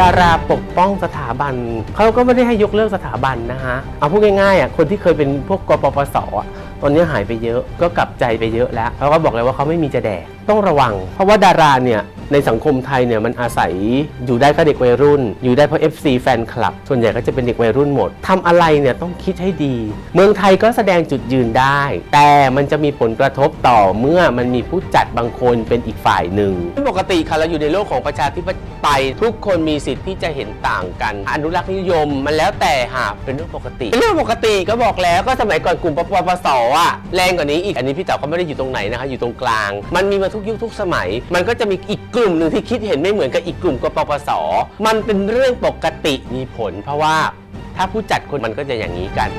ดาราปกป้องสถาบันเขาก็ไม่ได้ให้ยกเลิกสถาบันนะฮะเอาพูดง่ายๆอะคนที่เคยเป็นพวกกปปสอะตอนนี้หายไปเยอะก็กลับใจไปเยอะแล้วเขาก็บอกเลยว่าเขาไม่มีจะแดกต้องระวัง เพราะว่าดาราเนี่ย ในสังคมไทยเนี่ยมันอาศัยอยู่ได้ก็เด็กวัยรุ่น อยู่ได้เพราะ FC แฟนคลับ ส่วนใหญ่ก็จะเป็นเด็กวัยรุ่นหมดทำอะไรเนี่ยต้องคิดให้ดี เมืองไทยก็แสดงจุดยืนได้ แต่มันจะมีผลกระทบต่อเมื่อมันมีผู้จัดบางคนเป็นอีกฝ่ายหนึ่งปกติค่ะเราอยู่ในโลกของประชาธิปไตยทุกคนมีสิทธิ์ที่จะเห็นต่างกัน อนุรักษ์นิยมมันแล้วแต่หากเป็นเรื่องปกติเป็นเรื่องปกติก็บอกแล้วก็สมัยก่อนกลุ่มปปปสอะแรงกว่านี้อีกอันนี้พี่เต๋อก็ไม่ได้อยู่ตรงไหนนะคะอยู่ตรงกลาง มันมีมาทุกยุคทุกสมัย มันก็จะมีอีกกลุ่มหนึ่งที่คิดเห็นไม่เหมือนกับอีกกลุ่มกปปส มันเป็นเรื่องปกติมีผล เพราะว่าถ้าผู้จัดคนมันก็จะอย่างนี้กัน